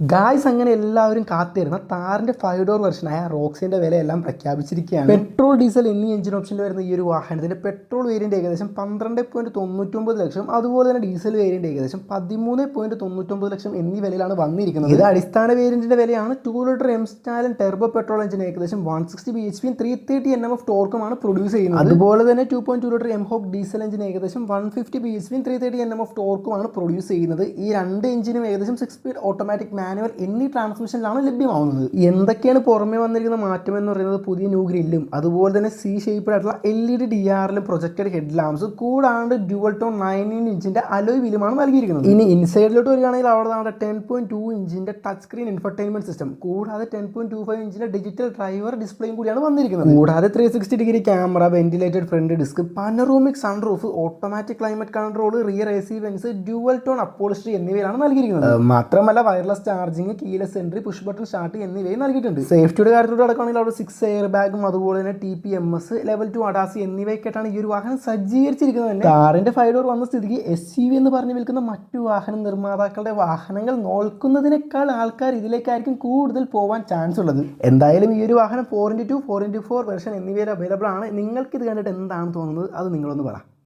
Guys അങ്ങനെ എല്ലാവരും കാത്തിരുന്ന താറിന്റെ ഫൈവ് ഡോർ വെർഷനായ റോക്സിന്റെ വിലയെല്ലാം പ്രഖ്യാപിച്ചിരിക്കുകയാണ്. പെട്രോൾ ഡീസൽ എന്നീ എഞ്ചിൻ ഓപ്ഷനിൽ വരുന്ന ഈ ഒരു വാഹനത്തിന്റെ പെട്രോൾ വേരിയന്റ് ഏകദേശം പന്ത്രണ്ട് പോയിന്റ് തൊണ്ണൂറ്റൊമ്പത് ലക്ഷം അതുപോലെ തന്നെ ഡീസൽ വേരിയന്റ് ഏകദേശം പതിമൂന്ന് പോയിന്റ് തൊണ്ണൂറ്റൊമ്പത് ലക്ഷം എന്നീ വിലയിലാണ് വന്നിരിക്കുന്നത്. ഇത് അടിസ്ഥാന വേരിയന്റിന്റെ വിലയാണ് two litre M Stallion turbo petrol engine ഏകദേശം വൺ സിക്സ്റ്റി ബി എച്ച് പിയും three thirty N M of ടോർക്കുമാണ് produce ചെയ്യുന്നത്. അതുപോലെ തന്നെ two point two litre M Hawk diesel engine ഏകദേശം വൺ ഫിഫ്റ്റി ബി എച്ച് പിയും three thirty N M of ടോർക്കുമാണ് produce ചെയ്യുന്നത്. ഈ രണ്ട് എഞ്ചിനും ഏകദേശം സിക്സ് സ്പീഡ് ഓട്ടോമാറ്റിക് മാനുവൽ എന്നീ ട്രാൻസ്മിഷനിലാണ് ലഭ്യമാവുന്നത്. എന്തൊക്കെയാണ് പുറമേ വന്നിരിക്കുന്ന മാറ്റം എന്ന് പറയുന്നത് പുതിയ ന്യൂ ഗ്രില്ലും അതുപോലെ തന്നെ സി ഷേപ്ഡ് ആയിട്ടുള്ള എൽ ഇ ഡി ഡി ആറിലും പ്രൊജക്റ്റഡ് ഹെഡ് ലാംസ് കൂടാണ്ട് ഡ്യുവൽ ടോൺ നയന്റീൻ ഇഞ്ചിന്റെ അലോയ് വീലുമാണ് നൽകിയിരിക്കുന്നത്. ഇനി ഇൻസൈഡിലോട്ട് വരികയാണെങ്കിൽ അവിടെ നമ്മുടെ ടെൻ പോയിന്റ് ടു ഇഞ്ചിന്റെ ടച്ച് സ്ക്രീൻ ഇൻഫർടൈൻമെന്റ് സിസ്റ്റം കൂടാതെ ടെൻ പോയിന്റ് ടു ഫൈവ് ഇഞ്ചിന്റെ ഡിജിറ്റൽ ഡ്രൈവർ ഡിസ്പ്ലേയും കൂടിയാണ് വന്നിരിക്കുന്നത്. കൂടാതെ three sixty degree camera ventilated front disc panoramic sunroof automatic climate control rear A C vents dual tone upholstery എന്നിവയാണ് നൽകിയിരിക്കുന്നത്. മാത്രമല്ല wireless charging keyless entry push button start എന്നിവയും നൽകിയിട്ടുണ്ട്. സേഫ്റ്റിയുടെ കാര്യത്തിലൂടെ അടക്കമാണെങ്കിൽ അവിടെ സിക്സ് എയർ ബാഗും അതുപോലെ തന്നെ T P M S level two അഡാസി എന്നിവയൊക്കെയായിട്ടാണ് ഈ ഒരു വാഹനം സജ്ജീകരിച്ചിരിക്കുന്നത് തന്നെ. കാറിന്റെ ഫൈവ് ഡോർ വന്ന സ്ഥിതിക്ക് എസ് യു വി എന്ന് പറഞ്ഞു വിൽക്കുന്ന മറ്റു വാഹന നിർമ്മാതാക്കളുടെ വാഹനങ്ങൾ നോൽക്കുന്നതിനേക്കാൾ ആൾക്കാർ ഇതിലേക്കായിരിക്കും കൂടുതൽ പോകാൻ ചാൻസ് ഉള്ളത്. എന്തായാലും ഈ ഒരു വാഹനം four into two four into four version എന്നിവയിൽ അവൈലബിൾ ആണ്. നിങ്ങൾക്ക് ഇത് കണ്ടിട്ട് എന്താണ് തോന്നുന്നത് അത് നിങ്ങളൊന്ന് പറ.